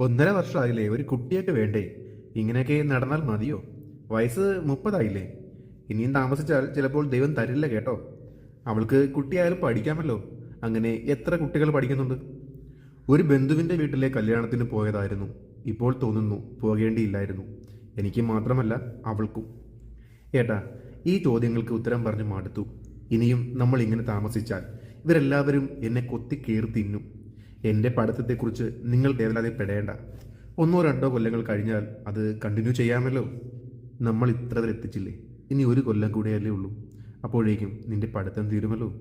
ഒന്നര വർഷമായില്ലേ ഒരു കുട്ടിയൊക്കെ വേണ്ടേ? ഇങ്ങനെയൊക്കെ നടന്നാൽ മതിയോ? വയസ്സ് മുപ്പതായില്ലേ? ഇനിയും താമസിച്ചാൽ ചിലപ്പോൾ ദൈവം തരില്ല കേട്ടോ. അവൾക്ക് കുട്ടിയായാലും പഠിക്കാമല്ലോ. അങ്ങനെ എത്ര കുട്ടികൾ പഠിക്കുന്നുണ്ട്? ഒരു ബന്ധുവിന്റെ വീട്ടിലെ കല്യാണത്തിന് പോയതായിരുന്നു. ഇപ്പോൾ തോന്നുന്നു പോകേണ്ടിയില്ലായിരുന്നു. എനിക്ക് മാത്രമല്ല അവൾക്കും. ഏട്ടാ ഈ ചോദ്യങ്ങൾക്ക് ഉത്തരം പറഞ്ഞ് മടുത്തു. ഇനിയും നമ്മൾ ഇങ്ങനെ താമസിച്ചാൽ ഇവരെല്ലാവരും എന്നെ കൊത്തി കീർത്തിന്നും തിന്നും. എന്റെ പഠിത്തത്തെക്കുറിച്ച് നിങ്ങൾ വേവലാതിപ്പെടേണ്ട ഒന്നോ രണ്ടോ കൊല്ലങ്ങൾ കഴിഞ്ഞാൽ അത് കണ്ടിന്യൂ ചെയ്യാമല്ലോ. നമ്മൾ ഇത്ര എത്തിച്ചില്ലേ? ഇനി ഒരു കൊല്ലം കൂടിയല്ലേ ഉള്ളൂ. അപ്പോഴേക്കും നിന്റെ പഠിത്തം തീരുമല്ലോ.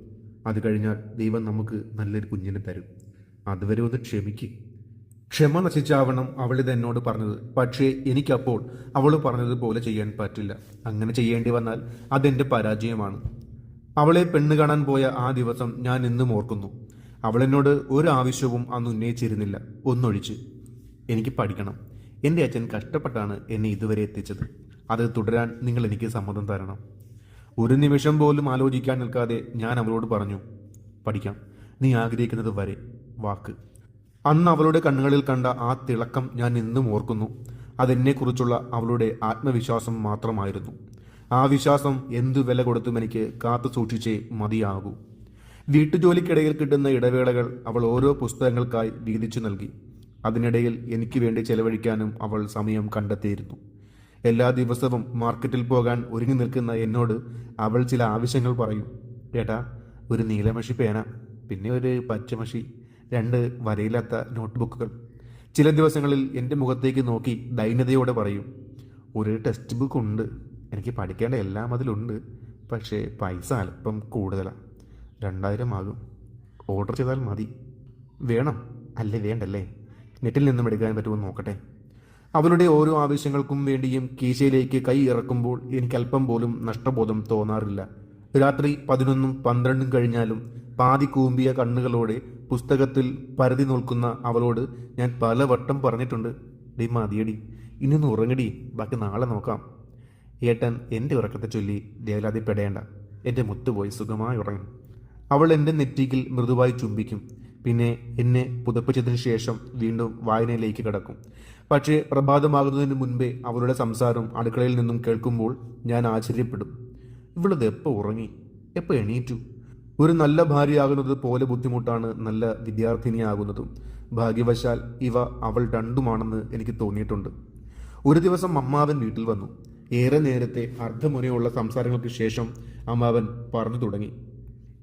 അത് കഴിഞ്ഞാൽ ദൈവം നമുക്ക് നല്ലൊരു കുഞ്ഞിനെ തരും. അതുവരെ ഒന്ന് ക്ഷമിക്ക്. ക്ഷമ നശിച്ചാവണം അവളിത് എന്നോട് പറഞ്ഞത്. പക്ഷേ എനിക്കപ്പോൾ അവൾ പറഞ്ഞതുപോലെ ചെയ്യാൻ പറ്റില്ല. അങ്ങനെ ചെയ്യേണ്ടി വന്നാൽ അതെന്റെ പരാജയമാണ്. അവളെ പെണ്ണ് കാണാൻ പോയ ആ ദിവസം ഞാൻ ഇന്നും ഓർക്കുന്നു. അവളെന്നോട് ഒരു ആവശ്യവും അന്ന് ഉന്നയിച്ചിരുന്നില്ല. ഒന്നൊഴിച്ച് എനിക്ക് പഠിക്കണം. എന്റെ അച്ഛൻ കഷ്ടപ്പെട്ടാണ് എന്നെ ഇതുവരെ എത്തിച്ചത്. അത് തുടരാൻ നിങ്ങൾ എനിക്ക് സമ്മതം തരണം. ഒരു നിമിഷം പോലും ആലോചിക്കാൻ നിൽക്കാതെ ഞാൻ അവളോട് പറഞ്ഞു പഠിക്കാം. നീ ആഗ്രഹിക്കുന്നത് വരെ. വാക്ക്. അന്ന് അവളുടെ കണ്ണുകളിൽ കണ്ട ആ തിളക്കം ഞാൻ ഇന്നും ഓർക്കുന്നു. അതെന്നെക്കുറിച്ചുള്ള അവളുടെ ആത്മവിശ്വാസം മാത്രമായിരുന്നു. ആ വിശ്വാസം എന്തു വില കൊടുത്തും എനിക്ക് കാത്തു സൂക്ഷിച്ചേ മതിയാകൂ. വീട്ടുജോലിക്കിടയിൽ കിട്ടുന്ന ഇടവേളകൾ അവൾ ഓരോ പുസ്തകങ്ങൾക്കായി വീതിച്ചു നൽകി. അതിനിടയിൽ എനിക്ക് വേണ്ടി ചെലവഴിക്കാനും അവൾ സമയം കണ്ടെത്തിയിരുന്നു. എല്ലാ ദിവസവും മാർക്കറ്റിൽ പോകാൻ ഒരുങ്ങി നിൽക്കുന്ന എന്നോട് അവൾ ചില ആവശ്യങ്ങൾ പറയും. ഏട്ടാ ഒരു നീലമഷി പേന പിന്നെ ഒരു പച്ചമഷി രണ്ട് വരയില്ലാത്ത നോട്ട്ബുക്കുകൾ. ചില ദിവസങ്ങളിൽ എന്റെ മുഖത്തേക്ക് നോക്കി ദൈന്യതയോടെ പറയും. ഒരു ടെക്സ്റ്റ് ബുക്ക് ഉണ്ട്. എനിക്ക് പഠിക്കേണ്ട എല്ലാം അതിലുണ്ട്. പക്ഷേ പൈസ അല്പം കൂടുതലാണ് രണ്ടായിരം ആകും. ഓർഡർ ചെയ്താൽ മതി. വേണം. അല്ലേ വേണ്ടല്ലേ? നെറ്റിൽ നിന്നും എടുക്കാൻ പറ്റുമെന്ന് നോക്കട്ടെ. അവളുടെ ഓരോ ആവശ്യങ്ങൾക്കും വേണ്ടിയും കീശയിലേക്ക് കൈ ഇറക്കുമ്പോൾ എനിക്ക് അല്പം പോലും നഷ്ടബോധം തോന്നാറില്ല. രാത്രി പതിനൊന്നും പന്ത്രണ്ടും കഴിഞ്ഞാലും പാതി കൂമ്പിയ കണ്ണുകളോടെ പുസ്തകത്തിൽ പരതി നിൽക്കുന്ന അവളോട് ഞാൻ പലവട്ടം പറഞ്ഞിട്ടുണ്ട്. ഡി മതിയടി. ഇനിയൊന്ന് ഉറങ്ങടി. ബാക്കി നാളെ നോക്കാം. ഏട്ടൻ എന്റെ ഉറക്കത്തെ ചൊല്ലി ദേവലാതിപ്പെടേണ്ട. എന്റെ മുത്തുപോയി സുഖമായി ഉറങ്ങും. അവൾ എന്റെ നെറ്റിയിൽ മൃദുവായി ചുംബിക്കും. പിന്നെ എന്നെ പുതപ്പിച്ചതിന് ശേഷം വീണ്ടും വായനയിലേക്ക് കടക്കും. പക്ഷേ പ്രഭാതമാകുന്നതിന് മുൻപേ അവളുടെ സംസാരം അടുക്കളയിൽ നിന്നും കേൾക്കുമ്പോൾ ഞാൻ ആശ്ചര്യപ്പെടും. ഇവളത് എപ്പോൾ ഉറങ്ങി? എപ്പോൾ എണീറ്റു? ഒരു നല്ല ഭാര്യയാകുന്നത് പോലെ ബുദ്ധിമുട്ടാണ് നല്ല വിദ്യാർത്ഥിനിയാകുന്നതും. ഭാഗ്യവശാൽ ഇവ അവൾ രണ്ടുമാണെന്ന് എനിക്ക് തോന്നിയിട്ടുണ്ട്. ഒരു ദിവസം അമ്മാവൻ വീട്ടിൽ വന്നു. ഏറെ നേരത്തെ അർദ്ധമുനയുള്ള സംസാരങ്ങൾക്ക് ശേഷം അമ്മാവൻ പറഞ്ഞു തുടങ്ങി.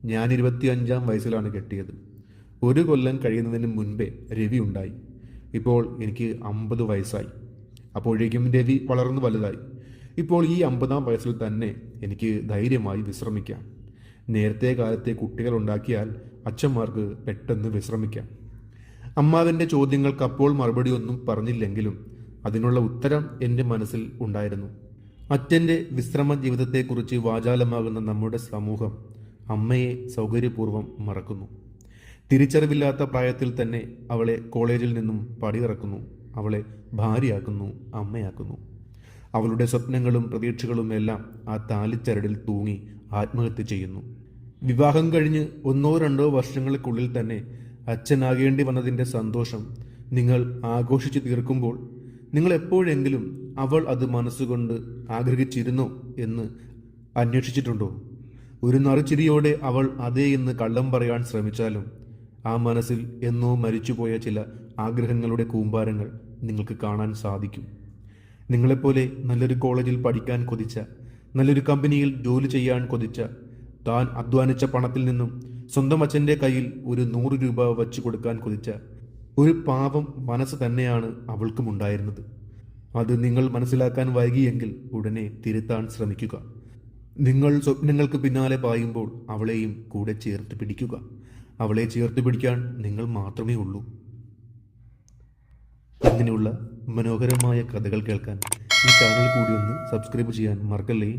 ഞാൻ ഇരുപത്തിയഞ്ചാം വയസ്സിലാണ് കെട്ടിയത്. ഒരു കൊല്ലം കഴിയുന്നതിന് മുൻപേ രവി ഉണ്ടായി. ഇപ്പോൾ എനിക്ക് അമ്പത് വയസ്സായി. അപ്പോഴേക്കും രവി വളർന്നു വലുതായി. ഇപ്പോൾ ഈ അമ്പതാം വയസ്സിൽ തന്നെ എനിക്ക് ധൈര്യമായി വിശ്രമിക്കാം. നേരത്തെ കാലത്തെ കുട്ടികൾ ഉണ്ടാക്കിയാൽ അച്ഛന്മാർക്ക് പെട്ടെന്ന് വിശ്രമിക്കാം. അമ്മാവിന്റെ ചോദ്യങ്ങൾക്ക് അപ്പോൾ മറുപടിയൊന്നും പറഞ്ഞില്ലെങ്കിലും അതിനുള്ള ഉത്തരം എന്റെ മനസ്സിൽ ഉണ്ടായിരുന്നു. അച്ഛന്റെ വിശ്രമ ജീവിതത്തെക്കുറിച്ച് വാചാലമാകുന്ന നമ്മുടെ സമൂഹം അമ്മയെ സൗകര്യപൂർവം മറക്കുന്നു. തിരിച്ചറിവില്ലാത്ത പ്രായത്തിൽ തന്നെ അവളെ കോളേജിൽ നിന്നും പടിയിറക്കുന്നു. അവളെ ഭാര്യയാക്കുന്നു അമ്മയാക്കുന്നു. അവളുടെ സ്വപ്നങ്ങളും പ്രതീക്ഷകളും എല്ലാം ആ താലിച്ചരടിൽ തൂങ്ങി ആത്മഹത്യ ചെയ്യുന്നു. വിവാഹം കഴിഞ്ഞ് ഒന്നോ രണ്ടോ വർഷങ്ങൾക്കുള്ളിൽ തന്നെ അച്ഛനാകേണ്ടി വന്നതിന്റെ സന്തോഷം നിങ്ങൾ ആഘോഷിച്ചു തീർക്കുമ്പോൾ നിങ്ങൾ എപ്പോഴെങ്കിലും അവൾ അത് മനസ്സുകൊണ്ട് ആഗ്രഹിച്ചിരുന്നോ എന്ന് അന്വേഷിച്ചിട്ടുണ്ടോ? ഒരു നറുചിരിയോടെ അവൾ അതേ എന്ന് കള്ളം പറയാൻ ശ്രമിച്ചാലും ആ മനസ്സിൽ എന്നോ മരിച്ചുപോയ ചില ആഗ്രഹങ്ങളുടെ കൂമ്പാരങ്ങൾ നിങ്ങൾക്ക് കാണാൻ സാധിക്കും. നിങ്ങളെപ്പോലെ നല്ലൊരു കോളേജിൽ പഠിക്കാൻ കൊതിച്ച നല്ലൊരു കമ്പനിയിൽ ജോലി ചെയ്യാൻ കൊതിച്ച താൻ അധ്വാനിച്ച പണത്തിൽ നിന്നും സ്വന്തം അച്ഛന്റെ കയ്യിൽ ഒരു നൂറ് രൂപ വച്ചു കൊടുക്കാൻ കൊതിച്ച ഒരു പാവം മനസ്സ് തന്നെയാണ് അവൾക്കും ഉണ്ടായിരുന്നത് അത് നിങ്ങൾ മനസ്സിലാക്കാൻ വൈകിയെങ്കിൽ ഉടനെ തിരുത്താൻ ശ്രമിക്കുക. നിങ്ങൾ സ്വപ്നങ്ങൾക്ക് പിന്നാലെ പായുമ്പോൾ അവളെയും കൂടെ ചേർത്ത് പിടിക്കുക. അവളെ ചേർത്ത് പിടിക്കാൻ നിങ്ങൾ മാത്രമേ ഉള്ളൂ. ഇങ്ങനെയുള്ള മനോഹരമായ കഥകൾ കേൾക്കാൻ ഈ ചാനൽ കൂടി ഒന്ന് സബ്സ്ക്രൈബ് ചെയ്യാൻ മറക്കല്ലേ?